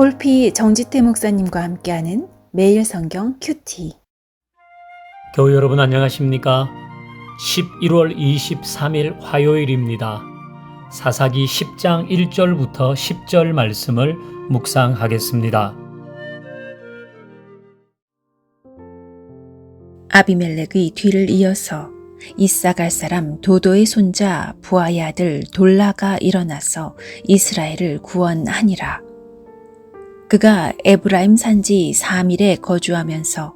홀피 정지태 목사님과 함께하는 매일 성경 큐티. 교회 여러분 안녕하십니까? 11월 23일 화요일입니다. 사사기 10장 1절부터 10절 말씀을 묵상하겠습니다. 아비멜렉의 뒤를 이어서 이사갈 사람 도도의 손자 부하의 아들 돌라가 일어나서 이스라엘을 구원하니라. 그가 에브라임 산지 3일에 거주하면서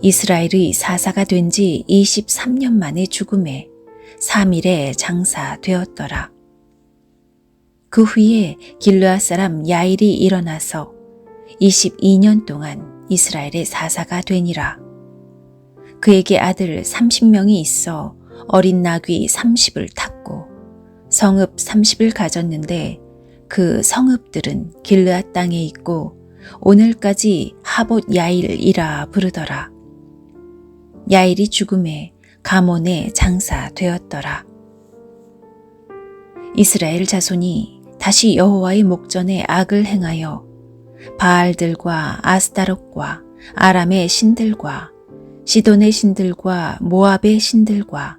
이스라엘의 사사가 된 지 23년 만에 죽음에 3일에 장사되었더라. 그 후에 길르앗 사람 야일이 일어나서 22년 동안 이스라엘의 사사가 되니라. 그에게 아들 30명이 있어 어린 나귀 30을 탔고 성읍 30을 가졌는데 그 성읍들은 길르앗 땅에 있고 오늘까지 하봇 야일이라 부르더라. 야일이 죽음에 가몬에 장사되었더라. 이스라엘 자손이 다시 여호와의 목전에 악을 행하여 바알들과 아스타롯과 아람의 신들과 시돈의 신들과 모압의 신들과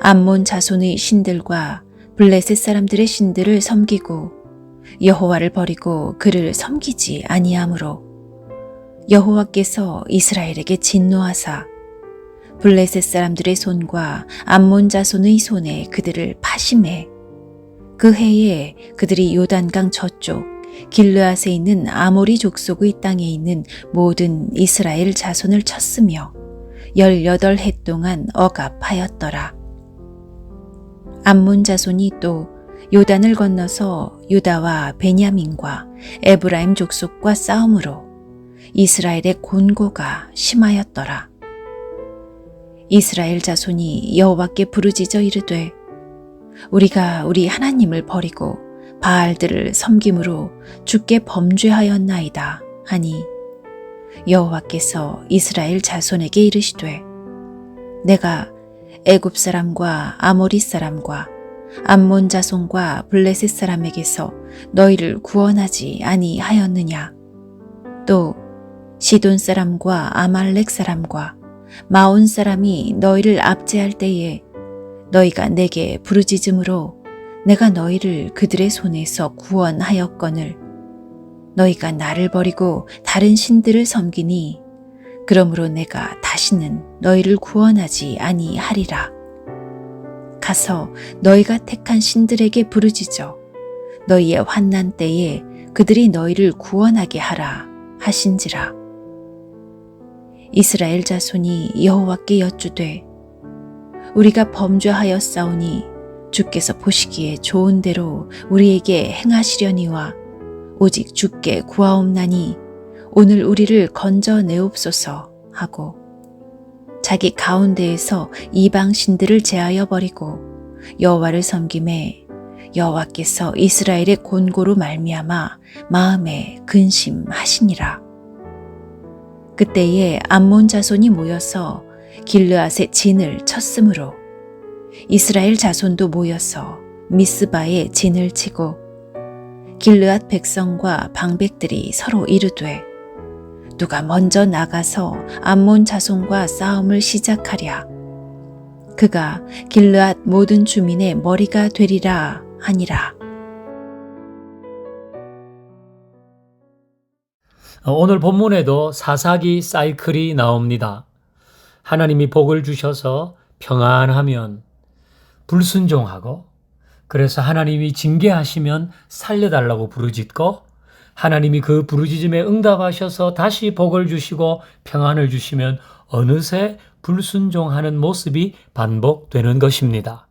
암몬 자손의 신들과 블레셋 사람들의 신들을 섬기고 여호와를 버리고 그를 섬기지 아니하므로 여호와께서 이스라엘에게 진노하사 블레셋 사람들의 손과 암몬 자손의 손에 그들을 파심해 그 해에 그들이 요단강 저쪽 길르앗에 있는 아모리 족속의 땅에 있는 모든 이스라엘 자손을 쳤으며 열여덟 해 동안 억압하였더라. 암몬 자손이 또 요단을 건너서 유다와 베냐민과 에브라임 족속과 싸움으로 이스라엘의 곤고가 심하였더라. 이스라엘 자손이 여호와께 부르짖어 이르되 우리가 우리 하나님을 버리고 바알들을 섬김으로 주께 범죄하였나이다 하니 여호와께서 이스라엘 자손에게 이르시되 내가 애굽 사람과 아모리 사람과 암몬 자손과 블레셋 사람에게서 너희를 구원하지 아니하였느냐 또 시돈 사람과 아말렉 사람과 마온 사람이 너희를 압제할 때에 너희가 내게 부르짖음으로 내가 너희를 그들의 손에서 구원하였거늘 너희가 나를 버리고 다른 신들을 섬기니 그러므로 내가 다시는 너희를 구원하지 아니하리라. 가서 너희가 택한 신들에게 부르짖어 너희의 환난 때에 그들이 너희를 구원하게 하라 하신지라. 이스라엘 자손이 여호와께 여쭈되 우리가 범죄하였사오니 주께서 보시기에 좋은 대로 우리에게 행하시려니와 오직 주께 구하옵나니 오늘 우리를 건져 내옵소서 하고 자기 가운데에서 이방 신들을 제하여 버리고 여호와를 섬김에 여호와께서 이스라엘의 곤고로 말미암아 마음에 근심하시니라. 그때에 암몬 자손이 모여서 길르앗의 진을 쳤으므로 이스라엘 자손도 모여서 미스바에 진을 치고 길르앗 백성과 방백들이 서로 이르되 누가 먼저 나가서 암몬 자손과 싸움을 시작하랴 그가 길르앗 모든 주민의 머리가 되리라 하니라 오늘 본문에도 사사기 사이클이 나옵니다. 하나님이 복을 주셔서 평안하면 불순종하고 그래서 하나님이 징계하시면 살려달라고 부르짖고 하나님이 그 부르짖음에 응답하셔서 다시 복을 주시고 평안을 주시면 어느새 불순종하는 모습이 반복되는 것입니다.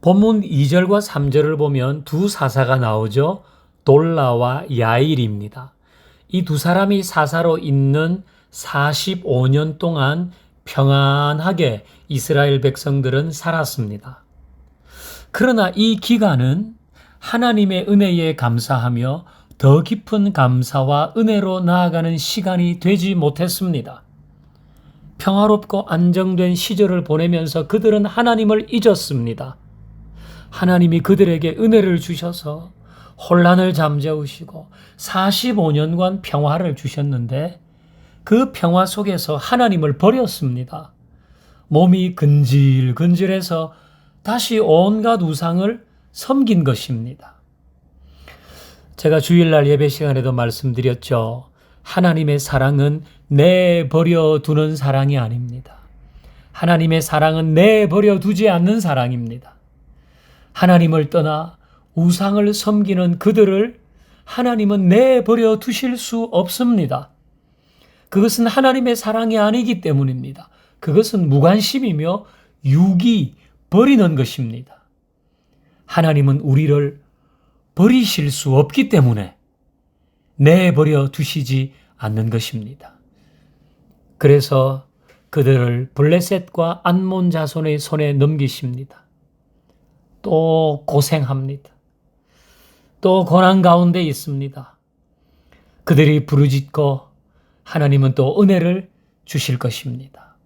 본문 2절과 3절을 보면 두 사사가 나오죠. 돌라와 야일입니다. 이 두 사람이 사사로 있는 45년 동안 평안하게 이스라엘 백성들은 살았습니다. 그러나 이 기간은 하나님의 은혜에 감사하며 더 깊은 감사와 은혜로 나아가는 시간이 되지 못했습니다. 평화롭고 안정된 시절을 보내면서 그들은 하나님을 잊었습니다. 하나님이 그들에게 은혜를 주셔서 혼란을 잠재우시고 45년간 평화를 주셨는데 그 평화 속에서 하나님을 버렸습니다. 몸이 근질근질해서 다시 온갖 우상을 섬긴 것입니다. 제가 주일날 예배 시간에도 말씀드렸죠. 하나님의 사랑은 내버려 두는 사랑이 아닙니다. 하나님의 사랑은 내버려 두지 않는 사랑입니다. 하나님을 떠나 우상을 섬기는 그들을 하나님은 내버려 두실 수 없습니다. 그것은 하나님의 사랑이 아니기 때문입니다. 그것은 무관심이며 유기, 버리는 것입니다. 하나님은 우리를 버리실 수 없기 때문에 내버려 두시지 않는 것입니다. 그래서 그들을 블레셋과 안몬 자손의 손에 넘기십니다. 또 고생합니다. 또 고난 가운데 있습니다. 그들이 부르짖고 하나님은 또 은혜를 주실 것입니다.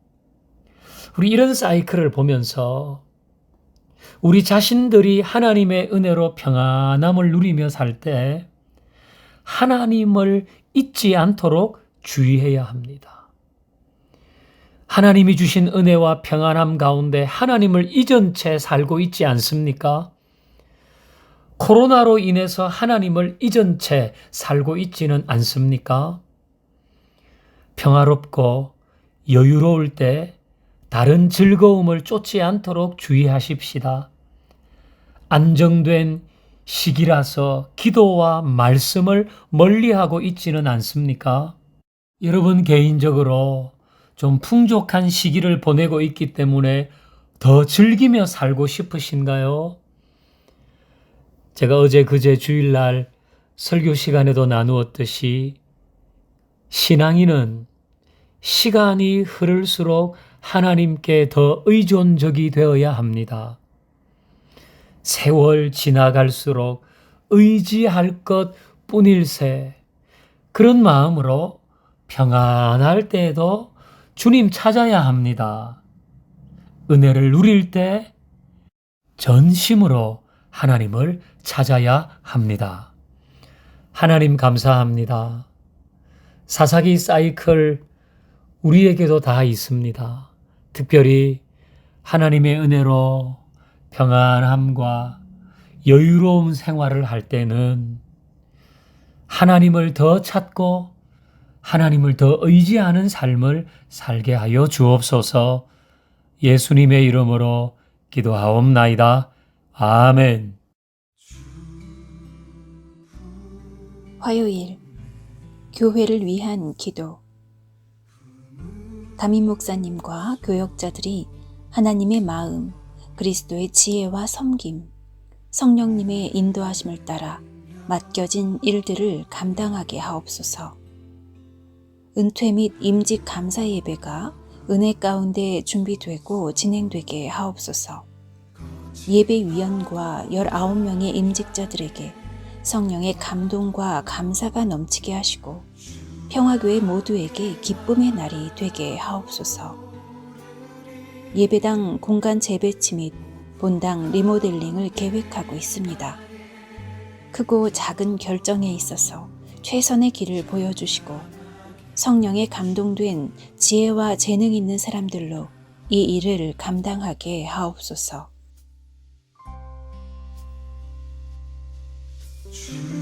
우리 이런 사이클을 보면서 우리 자신들이 하나님의 은혜로 평안함을 누리며 살 때 하나님을 잊지 않도록 주의해야 합니다. 하나님이 주신 은혜와 평안함 가운데 하나님을 잊은 채 살고 있지 않습니까? 코로나로 인해서 하나님을 잊은 채 살고 있지는 않습니까? 평화롭고 여유로울 때 다른 즐거움을 쫓지 않도록 주의하십시다. 안정된 시기라서 기도와 말씀을 멀리하고 있지는 않습니까? 여러분 개인적으로 좀 풍족한 시기를 보내고 있기 때문에 더 즐기며 살고 싶으신가요? 제가 어제 그제 주일날 설교 시간에도 나누었듯이 신앙인은 시간이 흐를수록 하나님께 더 의존적이 되어야 합니다. 세월 지나갈수록 의지할 것 뿐일세. 그런 마음으로 평안할 때에도 주님 찾아야 합니다. 은혜를 누릴 때 전심으로 하나님을 찾아야 합니다. 하나님 감사합니다. 사사기 사이클 우리에게도 다 있습니다. 특별히 하나님의 은혜로 평안함과 여유로운 생활을 할 때는 하나님을 더 찾고 하나님을 더 의지하는 삶을 살게 하여 주옵소서 예수님의 이름으로 기도하옵나이다. 아멘. 화요일 교회를 위한 기도 담임 목사님과 교역자들이 하나님의 마음, 그리스도의 지혜와 섬김, 성령님의 인도하심을 따라 맡겨진 일들을 감당하게 하옵소서. 은퇴 및 임직 감사 예배가 은혜 가운데 준비되고 진행되게 하옵소서. 예배위원과 19명의 임직자들에게 성령의 감동과 감사가 넘치게 하시고 평화교회 모두에게 기쁨의 날이 되게 하옵소서. 예배당 공간 재배치 및 본당 리모델링을 계획하고 있습니다. 크고 작은 결정에 있어서 최선의 길을 보여주시고 성령에 감동된 지혜와 재능 있는 사람들로 이 일을 감당하게 하옵소서. 거